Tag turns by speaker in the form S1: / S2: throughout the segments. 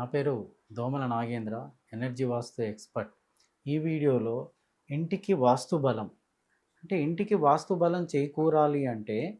S1: నా పేరు దోమల నాగేంద్ర ఎనర్జీ వాస్తు ఎక్స్పర్ట్. ఈ వీడియోలో ఇంటికి వాస్తు బలం. అంటే ఇంటికి వాస్తు బలం చేకూరాలి అంటే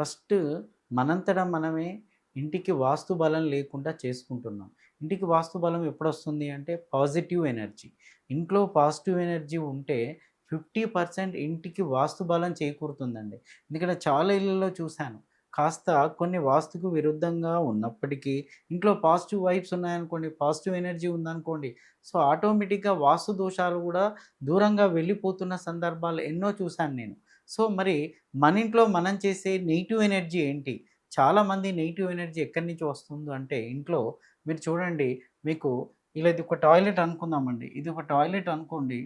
S1: ఫస్ట్ మనంతట మనమే ఇంటికి వాస్తు బలం లేకుండా చేసుకుంటున్నాం. ఇంటికి వాస్తు బలం ఎప్పుడు వస్తుంది అంటే పాజిటివ్ ఎనర్జీ. ఇంట్లో పాజిటివ్ ఎనర్జీ ఉంటే ఫిఫ్టీ పర్సెంట్ ఇంటికి వాస్తు బలం చేకూరుతుందండి. ఎందుకంటే చాలా ఇళ్ళలో చూశాను. కాస్త కొన్ని వాస్తుకు విరుద్ధంగా ఉన్నప్పటికీ ఇంట్లో పాజిటివ్ వైబ్స్ ఉన్నాయనుకోండి పాజిటివ్ ఎనర్జీ ఉందనుకోండి సో ఆటోమేటిక్గా వాస్తు దోషాలు కూడా దూరంగా వెళ్ళిపోతున్న సందర్భాలు ఎన్నో చూశాను నేను. సో మరి మన ఇంట్లో మనం చేసే నెగిటివ్ ఎనర్జీ ఏంటి? చాలామంది నెగిటివ్ ఎనర్జీ ఎక్కడి నుంచి వస్తుందో అంటే ఇంట్లో మీరు చూడండి మీకు ఇలా ఇది ఒక టాయిలెట్ అనుకుందామండి. ఇది ఒక టాయిలెట్ అనుకోండి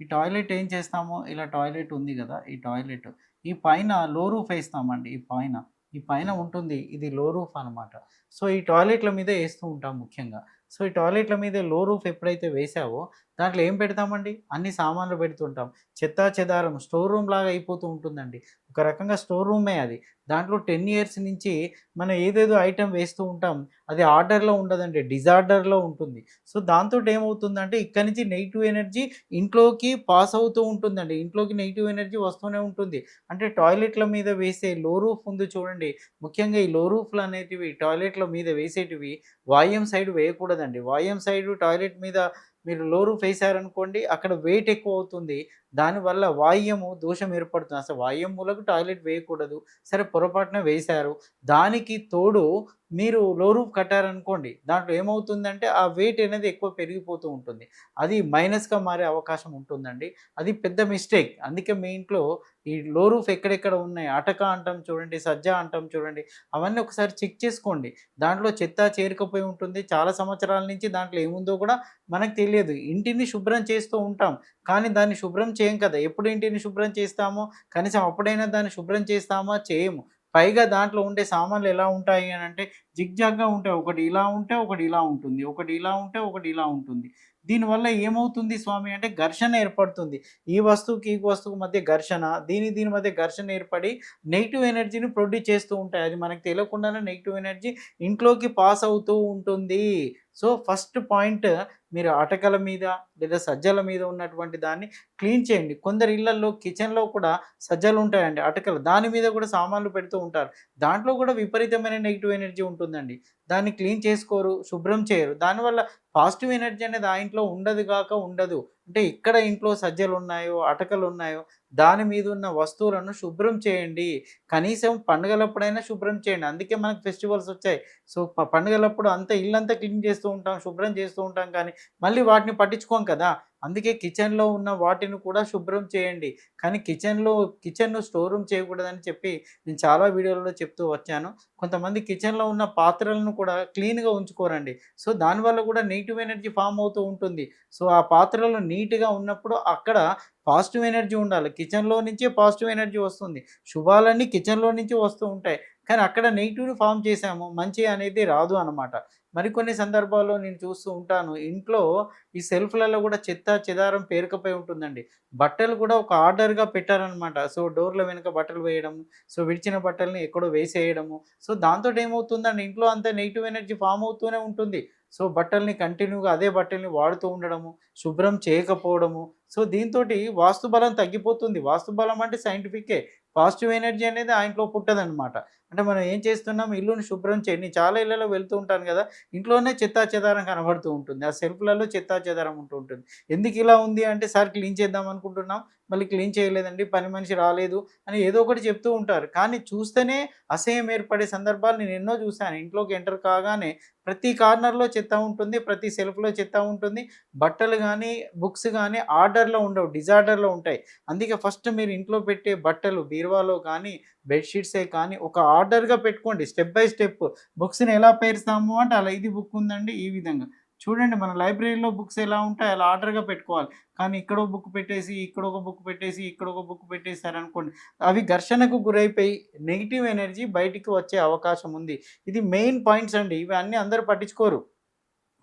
S1: ఈ టాయిలెట్ ఏం చేస్తామో ఇలా టాయిలెట్ ఉంది కదా ఈ టాయిలెట్. ఈ పైన లో రూఫ్ వేస్తామండి ఈ పైన. ఈ పైన ఉంటుంది. ఇది లో రూఫ్ అనమాట సో ఈ టాయిలెట్ల మీద వేస్తూ ఉంటాం ముఖ్యంగా. సో ఈ టాయిలెట్ల మీద లో రూఫ్ ఎప్పుడైతే వేసావో దాంట్లో ఏం పెడతామండి? అన్ని సామాన్లు పెడుతుంటాం చెత్తా చెదారం స్టోర్ రూమ్ లాగా అయిపోతూ ఉంటుందండి. ఒక రకంగా స్టోర్ రూమే అది. దాంట్లో టెన్ ఇయర్స్ నుంచి మనం ఏదేదో ఐటెం వేస్తూ ఉంటాం అది ఆర్డర్లో ఉండదండి డిజార్డర్లో ఉంటుంది. సో దాంతో ఏమవుతుందంటే ఇక్కడి నుంచి నెగిటివ్ ఎనర్జీ ఇంట్లోకి పాస్ అవుతూ ఉంటుందండి. ఇంట్లోకి నెగిటివ్ ఎనర్జీ వస్తూనే ఉంటుంది. అంటే టాయిలెట్ల మీద వేసే లో రూఫ్ ఉంది చూడండి. ముఖ్యంగా ఈ లో రూఫ్లు అనేటివి టాయిలెట్ల మీద వేసేటివి వాయుం సైడ్ వేయకూడదండి. వాయుం సైడ్ టాయిలెట్ మీద మీరు లో రూఫ్ వేసారనుకోండి అక్కడ వెయిట్ ఎక్కువ అవుతుంది. దానివల్ల వాయుము దోషం ఏర్పడుతుంది. అసలు వాయుం మూలకు టాయిలెట్ వేయకూడదు. సరే పొరపాటున వేశారు. దానికి తోడు మీరు లో రూఫ్ కట్టారనుకోండి దాంట్లో ఏమవుతుందంటే ఆ వెయిట్ అనేది ఎక్కువ పెరిగిపోతూ ఉంటుంది. అది మైనస్గా మారే అవకాశం ఉంటుందండి. అది పెద్ద మిస్టేక్. అందుకే మీ ఇంట్లో ఈ లో రూఫ్ ఎక్కడెక్కడ ఉన్నాయి? అటక అంటాం చూడండి సజ్జ అంటాం చూడండి అవన్నీ ఒకసారి చెక్ చేసుకోండి. దాంట్లో చెత్త చేరుకపోయి ఉంటుంది. చాలా సంవత్సరాల నుంచి దాంట్లో ఏముందో కూడా మనకు తెలియదు. ఇంటిని శుభ్రం చేస్తూ ఉంటాం. కానీ దాన్ని శుభ్రం చేయం కదా. ఎప్పుడు ఇంటిని శుభ్రం చేస్తామో? కనీసం అప్పుడైనా దాన్ని శుభ్రం చేస్తామా? చేయము. పైగా దాంట్లో ఉండే సామాన్లు ఎలా ఉంటాయి అని అంటే జిగ్జాగ్గా ఉంటాయి. ఒకటి ఇలా ఉంటే ఒకటి ఇలా ఉంటుంది. ఒకటి ఇలా ఉంటే ఒకటి ఇలా ఉంటుంది. దీనివల్ల ఏమవుతుంది స్వామి అంటే ఘర్షణ ఏర్పడుతుంది. ఈ వస్తువుకి ఈ వస్తువుకి మధ్య ఘర్షణ దీని దీని మధ్య ఘర్షణ ఏర్పడి నెగిటివ్ ఎనర్జీని ప్రొడ్యూస్ చేస్తూ ఉంటాయి. అది మనకు తెలియకుండానే నెగిటివ్ ఎనర్జీ ఇంట్లోకి పాస్ అవుతూ ఉంటుంది. సో ఫస్ట్ పాయింట్ మీరు అటకల మీద లేదా సజ్జల మీద ఉన్నటువంటి దాన్ని క్లీన్ చేయండి. కొందరు ఇళ్ళలో కిచెన్లో కూడా సజ్జలు ఉంటాయండి అటకలు. దాని మీద కూడా సామాన్లు పెడుతూ ఉంటారు. దాంట్లో కూడా విపరీతమైన నెగిటివ్ ఎనర్జీ ఉంటుందండి. దాన్ని క్లీన్ చేసుకోరు శుభ్రం చేయరు. దానివల్ల పాజిటివ్ ఎనర్జీ అనేది ఆ ఇంట్లో ఉండదు కాక ఉండదు. అంటే ఇక్కడ ఇంట్లో సజ్జలు ఉన్నాయో అటకలు ఉన్నాయో దాని మీద ఉన్న వస్తువులను శుభ్రం చేయండి. కనీసం పండుగలప్పుడైనా శుభ్రం చేయండి. అందుకే మనకు ఫెస్టివల్స్ వచ్చాయి. సో పండుగలప్పుడు అంతా ఇల్లంతా క్లీన్ చేస్తూ ఉంటాం శుభ్రం చేస్తూ ఉంటాం కానీ మళ్ళీ వాటిని పట్టించుకోం కదా. అందుకే కిచెన్లో ఉన్న వాటిని కూడా శుభ్రం చేయండి. కానీ కిచెన్లో కిచెన్ను స్టోర్ రూమ్ చేయకూడదని చెప్పి నేను చాలా వీడియోలలో చెప్తూ వచ్చాను. కొంతమంది కిచెన్లో ఉన్న పాత్రలను కూడా క్లీన్గా ఉంచుకోరండి. సో దానివల్ల కూడా నెగిటివ్ ఎనర్జీ ఫామ్ అవుతూ ఉంటుంది. సో ఆ పాత్రలు నీట్గా ఉన్నప్పుడు అక్కడ పాజిటివ్ ఎనర్జీ ఉండాలి. కిచెన్లో నుంచే పాజిటివ్ ఎనర్జీ వస్తుంది. శుభాలన్నీ కిచెన్లో నుంచి వస్తూ ఉంటాయి. కానీ అక్కడ నెగిటివ్ని ఫామ్ చేసాము మంచి అనేది రాదు అనమాట మరికొన్ని సందర్భాల్లో నేను చూస్తూ ఉంటాను. ఇంట్లో ఈ సెల్ఫ్లలో కూడా చెత్త చెదారం పేరుకపోయి ఉంటుందండి. బట్టలు కూడా ఒక ఆర్డర్గా పెట్టారనమాట సో డోర్ల వెనుక బట్టలు వేయడం సో విడిచిన బట్టల్ని ఎక్కడో వేసేయడము. సో దాంతో ఏమవుతుందండి ఇంట్లో అంతా నెగిటివ్ ఎనర్జీ ఫామ్ అవుతూనే ఉంటుంది. సో బట్టల్ని కంటిన్యూగా అదే బట్టల్ని వాడుతూ ఉండడము శుభ్రం చేయకపోవడము. సో దీంతో వాస్తు బలం తగ్గిపోతుంది. వాస్తు బలం అంటే సైంటిఫికే. పాజిటివ్ ఎనర్జీ అనేది ఆ ఇంట్లో పుట్టదనమాట అంటే మనం ఏం చేస్తున్నాం? ఇల్లుని శుభ్రం చేయండి. చాలా ఇళ్ళలో వెళ్తూ ఉంటాను కదా ఇంట్లోనే చెత్తా చెదారం కనబడుతూ ఉంటుంది. ఆ సెల్ఫ్లలో చెత్తా చెదారం ఉంటూ ఉంటుంది. ఎందుకు ఇలా ఉంది అంటే సార్ క్లీన్ చేద్దాం అనుకుంటున్నాం. మళ్ళీ క్లీన్ చేయలేదండి. పని మనిషి రాలేదు అని ఏదో ఒకటి చెప్తూ ఉంటారు. కానీ చూస్తేనే అసహ్యం ఏర్పడే సందర్భాలు నేను ఎన్నో చూశాను. ఇంట్లోకి ఎంటర్ కాగానే ప్రతి కార్నర్లో చెత్త ఉంటుంది ప్రతి సెల్ఫ్లో చెత్త ఉంటుంది. బట్టలు కానీ బుక్స్ కానీ ఆర్డర్లో ఉండవు డిజార్డర్లో ఉంటాయి. అందుకే ఫస్ట్ మీరు ఇంట్లో పెట్టే బట్టలు బీరువాలో కానీ బెడ్షీట్సే కానీ ఒక ఆర్డర్గా పెట్టుకోండి. స్టెప్ బై స్టెప్ బుక్స్ని ఎలా పేరుస్తాము అంటే అలా ఇది బుక్ ఉందండి ఈ విధంగా. చూడండి మన లైబ్రరీలో బుక్స్ ఎలా ఉంటాయి అలా ఆర్డర్గా పెట్టుకోవాలి. కానీ ఇక్కడ ఒక బుక్ పెట్టేసి ఇక్కడ ఒక బుక్ పెట్టేసి ఇక్కడ ఒక బుక్ పెట్టేశారనుకోండి అవి ఘర్షణకు గురైపోయి నెగిటివ్ ఎనర్జీ బయటికి వచ్చే అవకాశం ఉంది. ఇది మెయిన్ పాయింట్స్ అండి. ఇవి అన్నీ అందరూ పట్టించుకోరు.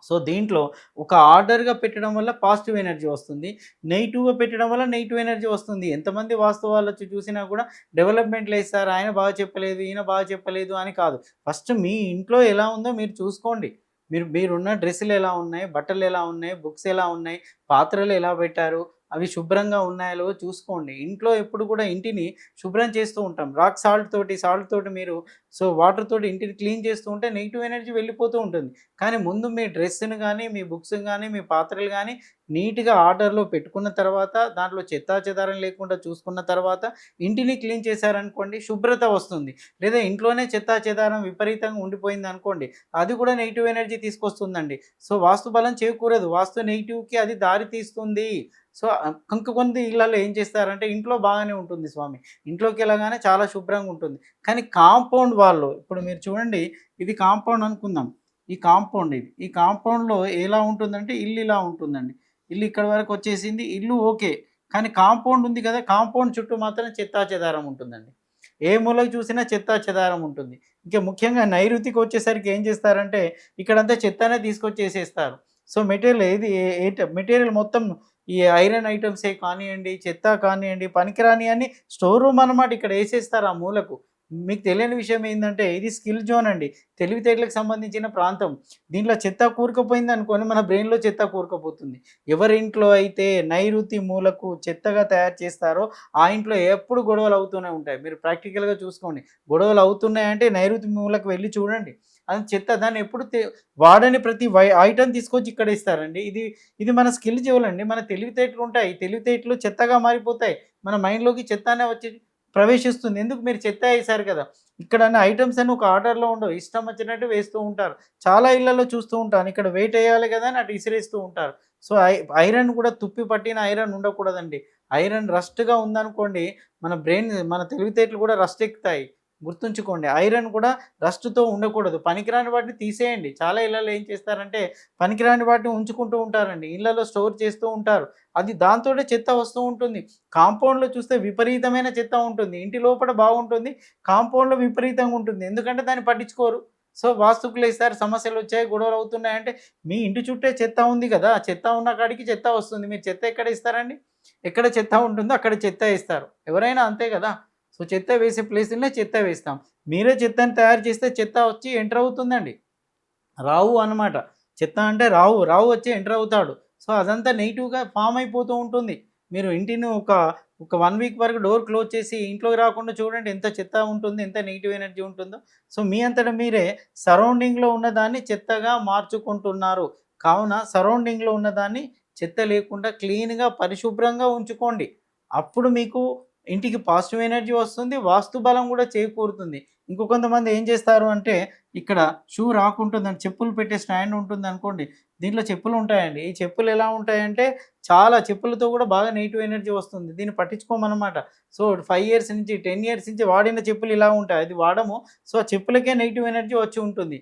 S1: సో దీంట్లో ఒక ఆర్డర్గా పెట్టడం వల్ల పాజిటివ్ ఎనర్జీ వస్తుంది నెగిటివ్గా పెట్టడం వల్ల నెగిటివ్ ఎనర్జీ వస్తుంది. ఎంతమంది వాస్తవాలు వచ్చి చూసినా కూడా డెవలప్మెంట్లు వేస్తారు ఆయన బాగా చెప్పలేదు ఈయన బాగా చెప్పలేదు అని కాదు. ఫస్ట్ మీ ఇంట్లో ఎలా ఉందో మీరు చూసుకోండి. మీరు మీరున్న డ్రెస్సులు ఎలా ఉన్నాయి బట్టలు ఎలా ఉన్నాయి బుక్స్ ఎలా ఉన్నాయి పాత్రలు ఎలా పెట్టారు అవి శుభ్రంగా ఉన్నాయో చూసుకోండి. ఇంట్లో ఎప్పుడు కూడా ఇంటిని శుభ్రం చేస్తూ ఉంటాం. రాక్ సాల్ట్ తోటి సాల్ట్ తోటి మీరు సో వాటర్ తోటి ఇంటిని క్లీన్ చేస్తూ ఉంటే నెగిటివ్ ఎనర్జీ వెళ్ళిపోతూ ఉంటుంది. కానీ ముందు మీ డ్రెస్సును కానీ మీ బుక్స్ కానీ మీ పాత్రలు కానీ నీట్గా ఆర్డర్లో పెట్టుకున్న తర్వాత దాంట్లో చెత్తా చెదారం లేకుండా చూసుకున్న తర్వాత ఇంటిని క్లీన్ చేశారనుకోండి శుభ్రత వస్తుంది. లేదా ఇంట్లోనే చెత్తా చెదారం విపరీతంగా ఉండిపోయింది అనుకోండి అది కూడా నెగిటివ్ ఎనర్జీ తీసుకొస్తుందండి. సో వాస్తు బలం చేకూరదు. వాస్తు నెగిటివ్కి అది దారి తీస్తుంది. సో ఇంక ఇళ్ళలో ఏం చేస్తారంటే ఇంట్లో బాగానే ఉంటుంది స్వామి. ఇంట్లోకి వెళ్ళగానే చాలా శుభ్రంగా ఉంటుంది. కానీ కాంపౌండ్ వాళ్ళు ఇప్పుడు మీరు చూడండి ఇది కాంపౌండ్ అనుకుందాం. ఈ కాంపౌండ్ ఇది. ఈ కాంపౌండ్లో ఎలా ఉంటుందంటే ఇల్లు ఇలా ఉంటుందండి. ఇల్లు ఇక్కడ వరకు వచ్చేసింది ఇల్లు ఓకే. కానీ కాంపౌండ్ ఉంది కదా కాంపౌండ్ చుట్టూ మాత్రం చెత్తా చెదారం ఉంటుందండి. ఏ మూలకు చూసినా చెత్తా చెదారం ఉంటుంది. ఇంకా ముఖ్యంగా నైరుతికి వచ్చేసరికి ఏం చేస్తారంటే ఇక్కడంతా చెత్తనే తీసుకొచ్చేసేస్తారు. సో మెటీరియల్ ఏది ఏ మెటీరియల్ మొత్తం ఈ ఐరన్ ఐటమ్సే కానివ్వండి చెత్త కానివ్వండి పనికిరాని అని స్టోర్ రూమ్ అనమాట ఇక్కడ వేసేస్తారు ఆ మూలకు. మీకు తెలియని విషయం ఏంటంటే ఇది స్కిల్ జోన్ అండి. తెలివితేటలకు సంబంధించిన ప్రాంతం. దీంట్లో చెత్త కూరుకుపోయింది అనుకోని మన బ్రెయిన్లో చెత్త కూరుకుపోతుంది. ఎవరి ఇంట్లో అయితే నైరుతి మూలకు చెత్తగా తయారు చేస్తారో ఆ ఇంట్లో ఎప్పుడు గొడవలు అవుతూనే ఉంటాయి. మీరు ప్రాక్టికల్గా చూసుకోండి. గొడవలు అవుతున్నాయంటే నైరుతి మూలకు వెళ్ళి చూడండి. అది చెత్త దాన్ని ఎప్పుడు వాడని ప్రతి వై ఐటమ్ తీసుకొచ్చి ఇక్కడ ఇస్తారండి. ఇది ఇది మన స్కిల్ చూడండి మన తెలివితేటలు ఉంటాయి. తెలివితేటలు చెత్తగా మారిపోతాయి. మన మైండ్లోకి చెత్తనే వచ్చేది ప్రవేశిస్తుంది. ఎందుకు మీరు చెత్త వేసారు కదా? ఇక్కడ అన్ని ఐటమ్స్ అని ఒక ఆర్డర్లో ఉండవు. ఇష్టం వచ్చినట్టు వేస్తూ ఉంటారు. చాలా ఇళ్ళలో చూస్తూ ఉంటాను ఇక్కడ వెయిట్ వేయాలి కదా అని అటు ఇసిరేస్తూ ఉంటారు. సో ఐరన్ కూడా తుప్పి పట్టిన ఐరన్ ఉండకూడదండి. ఐరన్ రస్ట్గా ఉందనుకోండి మన బ్రెయిన్ మన తెలివితేటలు కూడా రస్ట్ ఎక్కుతాయి. గుర్తుంచుకోండి. ఐరన్ కూడా రస్ట్తో ఉండకూడదు. పనికిరాని వాటిని తీసేయండి. చాలా ఇళ్ళలో ఏం చేస్తారంటే పనికిరాని వాటిని ఉంచుకుంటూ ఉంటారండి. ఇళ్ళలో స్టోర్ చేస్తూ ఉంటారు. అది దాంతో చెత్త వస్తూ ఉంటుంది. కాంపౌండ్లో చూస్తే విపరీతమైన చెత్త ఉంటుంది. ఇంటి లోపల బాగుంటుంది. కాంపౌండ్లో విపరీతంగా ఉంటుంది. ఎందుకంటే దాన్ని పట్టించుకోరు. సో వాస్తుకులు ఇస్తారు సమస్యలు వచ్చాయి గొడవలు అవుతున్నాయంటే మీ ఇంటి చుట్టే చెత్త ఉంది కదా. చెత్త ఉన్న కాడికి చెత్త వస్తుంది. మీరు చెత్త ఎక్కడ ఇస్తారండి? ఎక్కడ చెత్త ఉంటుందో అక్కడ చెత్త ఇస్తారు ఎవరైనా అంతే కదా. సో చెత్త వేసే ప్లేస్లో చెత్త వేస్తాం. మీరే చెత్తని తయారు చేస్తే చెత్త వచ్చి ఎంటర్ అవుతుందండి. రావు అనమాట చెత్త అంటే రావు. రావు వచ్చి ఎంటర్ అవుతాడు. సో అదంతా నెగిటివ్గా ఫామ్ అయిపోతూ ఉంటుంది. మీరు ఇంటిని ఒక ఒక వన్ వీక్ వరకు డోర్ క్లోజ్ చేసి ఇంట్లోకి రాకుండా చూడండి ఎంత చెత్త ఉంటుంది ఎంత నెగిటివ్ ఎనర్జీ ఉంటుందో. సో మీ అంతటా మీరే సరౌండింగ్లో ఉన్నదాన్ని చెత్తగా మార్చుకుంటున్నారు. కావున సరౌండింగ్లో ఉన్నదాన్ని చెత్త లేకుండా క్లీన్గా పరిశుభ్రంగా ఉంచుకోండి. అప్పుడు మీకు ఇంటికి పాజిటివ్ ఎనర్జీ వస్తుంది వాస్తు బలం కూడా చేకూరుతుంది. ఇంకో కొంతమంది ఏం చేస్తారు అంటే ఇక్కడ షూ రాకుంటుందని చెప్పులు పెట్టే స్టాండ్ ఉంటుంది అనుకోండి దీంట్లో చెప్పులు ఉంటాయండి. ఈ చెప్పులు ఎలా ఉంటాయంటే చాలా చెప్పులతో కూడా బాగా నెగిటివ్ ఎనర్జీ వస్తుంది. దీన్ని పట్టించుకోమన్నమాట. సో ఫైవ్ ఇయర్స్ నుంచి టెన్ ఇయర్స్ నుంచి వాడిన చెప్పులు ఇలా ఉంటాయి. అది వాడము. సో ఆ చెప్పులకే నెగిటివ్ ఎనర్జీ వచ్చి ఉంటుంది.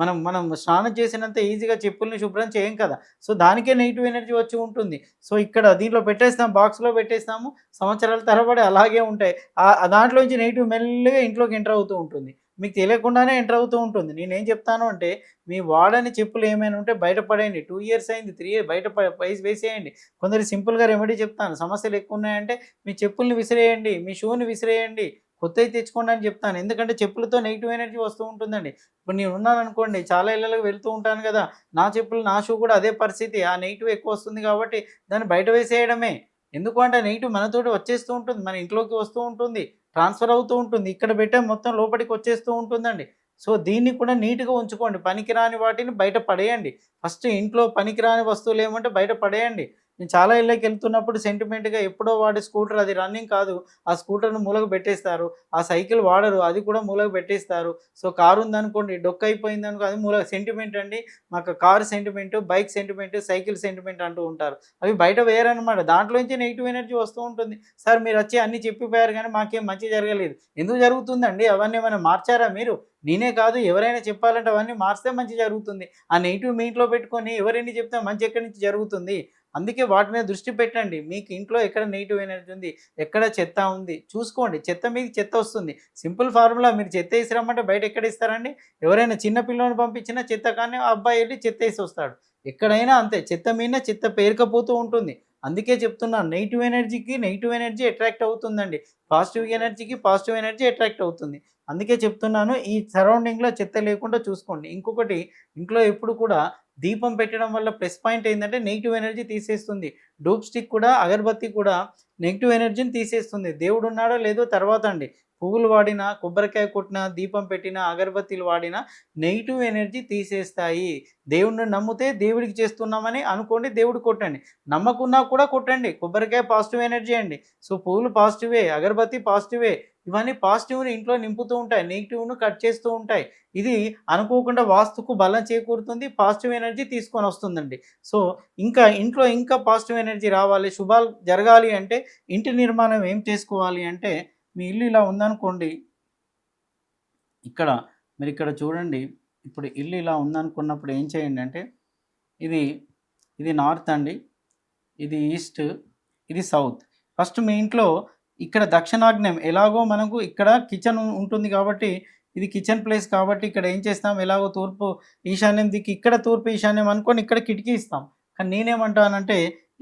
S1: మనం మనం స్నానం చేసినంత ఈజీగా చెప్పుల్ని శుభ్రం చేయం కదా. సో దానికే నెగిటివ్ ఎనర్జీ వచ్చి ఉంటుంది. సో ఇక్కడ దీంట్లో పెట్టేస్తాం బాక్స్లో పెట్టేస్తాము సంవత్సరాల తరబడి అలాగే ఉంటాయి. ఆ దాంట్లో నుంచి నెగిటివ్ మెల్లగా ఇంట్లోకి ఎంటర్ అవుతూ ఉంటుంది. మీకు తెలియకుండానే ఎంటర్ అవుతూ ఉంటుంది. నేనేం చెప్తాను అంటే మీ వాడని చెప్పులు ఏమైనా ఉంటే బయటపడేయండి టూ ఇయర్స్ అయింది త్రీ ఇయర్ బయట పైస్ వేసేయండి. కొందరు సింపుల్గా రెమెడీ చెప్తాను. సమస్యలు ఎక్కువ ఉన్నాయంటే మీ చెప్పుల్ని విసిరేయండి మీ షూని విసిరేయండి. కొత్తవి తెచ్చుకోండి అని చెప్తాను. ఎందుకంటే చెప్పులతో నెగిటివ్ ఎనర్జీ వస్తూ ఉంటుందండి. ఇప్పుడు నేను ఉన్నాను అనుకోండి చాలా ఇళ్ళకి వెళ్తూ ఉంటాను కదా నా చెప్పులు నా షూ కూడా అదే పరిస్థితి. ఆ నెగిటివ్ ఎక్కువ వస్తుంది కాబట్టి దాన్ని బయట వేసేయడమే. ఎందుకు అంటే నెగిటివ్ మనతోటి వచ్చేస్తూ ఉంటుంది మన ఇంట్లోకి వస్తూ ఉంటుంది ట్రాన్స్ఫర్ అవుతూ ఉంటుంది. ఇక్కడ పెట్టే మొత్తం లోపలికి వచ్చేస్తూ ఉంటుందండి. సో దీన్ని కూడా నీట్గా ఉంచుకోండి. పనికిరాని వాటిని బయట పడేయండి. ఫస్ట్ ఇంట్లో పనికిరాని వస్తువులు ఏమంటే బయట పడేయండి. నేను చాలా ఇళ్ళకి వెళ్తున్నప్పుడు సెంటిమెంట్గా ఎప్పుడో వాడే స్కూటర్ అది రన్నింగ్ కాదు. ఆ స్కూటర్ను మూలకు పెట్టేస్తారు. ఆ సైకిల్ వాడరు అది కూడా మూలకు పెట్టేస్తారు. సో కారు ఉందనుకోండి డొక్క అయిపోయింది అనుకో అది మూల సెంటిమెంట్ అండి. మాకు car sentiment bike sentiment cycle sentiment అంటూ ఉంటారు. అవి బయట వేయరనమాట దాంట్లోంచి నెగిటివ్ ఎనర్జీ వస్తూ ఉంటుంది. సార్ మీరు వచ్చి అన్ని చెప్పిపోయారు కానీ మాకేం మంచి జరగలేదు. ఎందుకు జరుగుతుందండి? అవన్నీ ఏమైనా మార్చారా మీరు? నేనే కాదు ఎవరైనా చెప్పాలంటే అవన్నీ మార్స్తే మంచి జరుగుతుంది. ఆ నెగిటివ్ మీ ఇంట్లో పెట్టుకొని ఎవరైనా చెప్తే మంచి ఎక్కడి నుంచి జరుగుతుంది? అందుకే వాటి మీద దృష్టి పెట్టండి. మీకు ఇంట్లో ఎక్కడ నెగిటివ్ ఎనర్జీ ఉంది ఎక్కడ చెత్త ఉంది చూసుకోండి. చెత్త మీకు చెత్త వస్తుంది. సింపుల్ ఫార్ములా మీరు చెత్త వేసిరమ్మంటే బయట ఎక్కడ ఇస్తారండి? ఎవరైనా చిన్న పిల్లని పంపించినా చెత్త కానీ ఆ అబ్బాయి వెళ్ళి చెత్త వేసి వస్తాడు. ఎక్కడైనా అంతే చెత్త మీద చెత్త పేరుకపోతూ ఉంటుంది. అందుకే చెప్తున్నాను నెగిటివ్ ఎనర్జీకి నెగిటివ్ ఎనర్జీ అట్రాక్ట్ అవుతుందండి. పాజిటివ్ ఎనర్జీకి పాజిటివ్ ఎనర్జీ అట్రాక్ట్ అవుతుంది. అందుకే చెప్తున్నాను ఈ సరౌండింగ్లో చెత్త లేకుండా చూసుకోండి. ఇంకొకటి ఇంట్లో ఎప్పుడు కూడా దీపం పెట్టడం వల్ల ప్లస్ పాయింట్ ఏంటంటే నెగిటివ్ ఎనర్జీ తీసేస్తుంది. డూప్ స్టిక్ కూడా అగరబత్తి కూడా నెగిటివ్ ఎనర్జీని తీసేస్తుంది. దేవుడు ఉన్నాడో లేదో తర్వాత అండి. పువ్వులు వాడినా కొబ్బరికాయ కొట్టినా దీపం పెట్టినా అగరబత్తీలు వాడినా నెగిటివ్ ఎనర్జీ తీసేస్తాయి. దేవుడిని నమ్మితే దేవుడికి చేస్తున్నామని అనుకోండి దేవుడు కొట్టండి. నమ్మకున్నా కూడా కొట్టండి. కొబ్బరికాయ పాజిటివ్ ఎనర్జీ అండి. సో పువ్వులు పాజిటివే అగరబత్తి పాజిటివే. ఇవన్నీ పాజిటివ్ని ఇంట్లో నింపుతూ ఉంటాయి నెగిటివ్ను కట్ చేస్తూ ఉంటాయి. ఇది అనుకోకుండా వాస్తుకు బలం చేకూరుతుంది పాజిటివ్ ఎనర్జీ తీసుకొని వస్తుందండి. సో ఇంకా ఇంట్లో ఇంకా పాజిటివ్ ఎనర్జీ రావాలి శుభాలు జరగాలి అంటే ఇంటి నిర్మాణం ఏం చేసుకోవాలి అంటే మీ ఇల్లు ఇలా ఉందనుకోండి ఇక్కడ మీరు ఇక్కడ చూడండి ఇప్పుడు ఇల్లు ఇలా ఉందనుకున్నప్పుడు ఏం చేయండి అంటే ఇది ఇది నార్త్ అండి ఇది ఈస్ట్ ఇది సౌత్. ఫస్ట్ మీ ఇంట్లో ఇక్కడ దక్షిణాగ్నేయం ఎలాగో మనకు ఇక్కడ కిచెన్ ఉంటుంది కాబట్టి ఇది కిచెన్ ప్లేస్ కాబట్టి ఇక్కడ ఏం చేస్తాం? ఎలాగో తూర్పు ఈశాన్యం దిక్కు ఇక్కడ తూర్పు ఈశాన్యం అనుకొని ఇక్కడ కిటికీ ఇస్తాం. కానీ నేనేమంటానంటే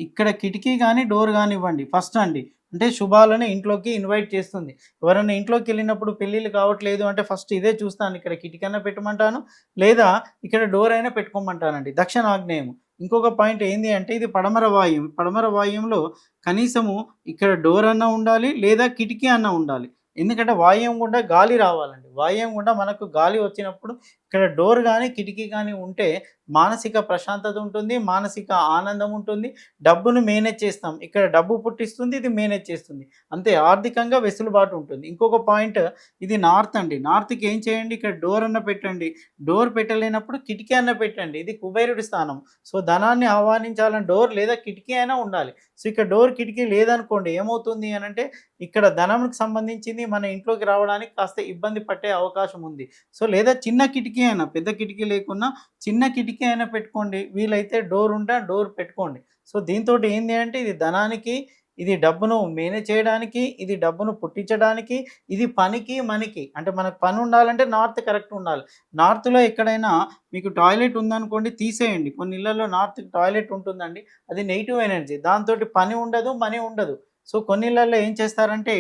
S1: ఇక్కడ కిటికీ కానీ డోర్ కానివ్వండి ఫస్ట్ అండి. అంటే శుభాలను ఇంట్లోకి ఇన్వైట్ చేస్తుంది. ఎవరైనా ఇంట్లోకి వెళ్ళినప్పుడు పెళ్ళిళ్ళు కావట్లేదు అంటే ఫస్ట్ ఇదే చూస్తాను. ఇక్కడ కిటికీ పెట్టమంటాను లేదా ఇక్కడ డోర్ అయినా పెట్టుకోమంటానండి. దక్షిణ ఆగ్నేయం ఇంకొక పాయింట్ ఏంది అంటే ఇది పడమర వాయువు. పడమర వాయుంలో కనీసము ఇక్కడ డోర్ అన్న ఉండాలి లేదా కిటికీ అన్న ఉండాలి. ఎందుకంటే వాయువు గుండా గాలి రావాలండి. వాయువు గుండా మనకు గాలి వచ్చినప్పుడు ఇక్కడ డోర్ కానీ కిటికీ కానీ ఉంటే మానసిక ప్రశాంతత ఉంటుంది మానసిక ఆనందం ఉంటుంది. డబ్బును మేనేజ్ చేస్తాం. ఇక్కడ డబ్బు పుట్టిస్తుంది ఇది మేనేజ్ చేస్తుంది. అంతే ఆర్థికంగా వెసులుబాటు ఉంటుంది. ఇంకొక పాయింట్ ఇది నార్త్ అండి. నార్త్కి ఏం చేయండి? ఇక్కడ డోర్ అన్న పెట్టండి. డోర్ పెట్టలేనప్పుడు కిటికీ అన్న పెట్టండి. ఇది కుబేరుడి స్థానం. సో ధనాన్ని ఆహ్వానించాలని డోర్ లేదా కిటికీ అయినా ఉండాలి. సో ఇక్కడ డోర్ కిటికీ లేదనుకోండి ఏమవుతుంది అని అంటే ఇక్కడ ధనంకి సంబంధించింది మన ఇంట్లోకి రావడానికి కాస్త ఇబ్బంది పట్టే అవకాశం ఉంది. సో లేదా చిన్న కిటికీ అయినా పెద్ద కిటికీ లేకున్నా చిన్న కిటికీ అయినా పెట్టుకోండి. వీలైతే డోర్ ఉంటే డోర్ పెట్టుకోండి. సో దీంతో ఏంటి అంటే ఇది ధనానికి ఇది డబ్బును మేనేజ్ చేయడానికి ఇది డబ్బును పుట్టించడానికి ఇది పనికి మనకి. అంటే మనకు పని ఉండాలంటే నార్త్ కరెక్ట్ ఉండాలి. నార్త్లో ఎక్కడైనా మీకు టాయిలెట్ ఉందనుకోండి తీసేయండి. కొన్ని ఇళ్ళలో నార్త్ టాయిలెట్ ఉంటుందండి. అది నెగిటివ్ ఎనర్జీ. దాంతో పని ఉండదు మనీ ఉండదు. సో కొన్ని ఇళ్ళలో ఏం చేస్తారంటే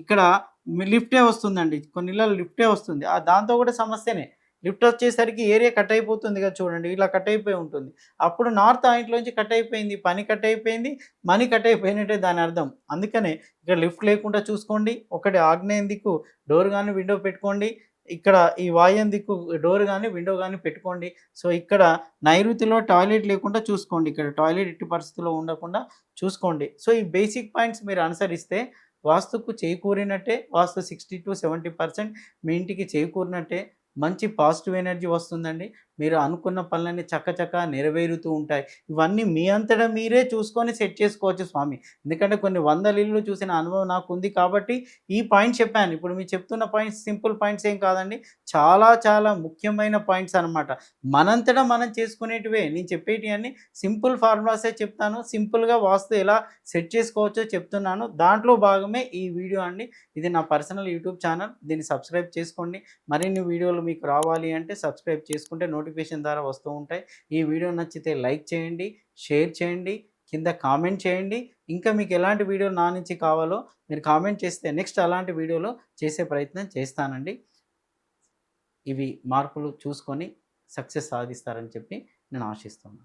S1: ఇక్కడ లిఫ్టే వస్తుందండి. కొన్ని ఇళ్ళలో లిఫ్టే వస్తుంది. ఆ దాంతో కూడా సమస్యనే. లిఫ్ట్ వచ్చేసరికి ఏరియా కట్ అయిపోతుంది కదా చూడండి. ఇలా కట్ అయిపోయి ఉంటుంది. అప్పుడు నార్త్ ఆయింట్లోంచి కట్ అయిపోయింది. పని కట్ అయిపోయింది. మనీ కట్ అయిపోయినట్టే దాని అర్థం. అందుకనే ఇక్కడ లిఫ్ట్ లేకుండా చూసుకోండి. ఒకటి ఆగ్నేయం దిక్కు డోర్ కానీ విండో పెట్టుకోండి. ఇక్కడ ఈ వాయం దిక్కు డోర్ కానీ విండో కానీ పెట్టుకోండి. సో ఇక్కడ నైరుతిలో టాయిలెట్ లేకుండా చూసుకోండి. ఇక్కడ టాయిలెట్ ఎట్టి పరిస్థితుల్లో ఉండకుండా చూసుకోండి. సో ఈ బేసిక్ పాయింట్స్ మీరు అనుసరిస్తే వాస్తుకు చేకూరినట్టే vastu sixty to seventy percent మీ ఇంటికి చేకూరినట్టే మంచి పాజిటివ్ ఎనర్జీ వస్తుందండి. మీరు అనుకున్న పనులన్నీ చక్కచక్క నెరవేరుతూ ఉంటాయి. ఇవన్నీ మీ అంతటా మీరే చూసుకొని సెట్ చేసుకోవచ్చు స్వామి. ఎందుకంటే కొన్ని వందల ఇల్లు చూసిన అనుభవం నాకు ఉంది కాబట్టి ఈ పాయింట్ చెప్పాను. ఇప్పుడు మీరు చెప్తున్న పాయింట్స్ సింపుల్ పాయింట్స్ ఏం కాదండి. చాలా చాలా ముఖ్యమైన పాయింట్స్ అనమాట మనంతటా మనం చేసుకునేటివే. నేను చెప్పేటి అన్ని సింపుల్ ఫార్ములాసే చెప్తాను. సింపుల్గా వాస్తు ఎలా సెట్ చేసుకోవచ్చో చెప్తున్నాను. దాంట్లో భాగమే ఈ వీడియో అండి. ఇది నా పర్సనల్ యూట్యూబ్ ఛానల్. దీన్ని సబ్స్క్రైబ్ చేసుకోండి. మరిన్ని వీడియోలు మీకు రావాలి అంటే సబ్స్క్రైబ్ చేసుకుంటే నోటిఫికేషన్ ద్వారా వస్తూ ఉంటాయి. ఈ వీడియో నచ్చితే లైక్ చేయండి షేర్ చేయండి కింద కామెంట్ చేయండి. ఇంకా మీకు ఎలాంటి వీడియో నా నుంచి కావాలో మీరు కామెంట్ చేస్తే నెక్స్ట్ అలాంటి వీడియోలో చేసే ప్రయత్నం చేస్తానండి. ఇవి మార్పులు చూసుకొని సక్సెస్ సాధిస్తారని చెప్పి నేను ఆశిస్తున్నాను.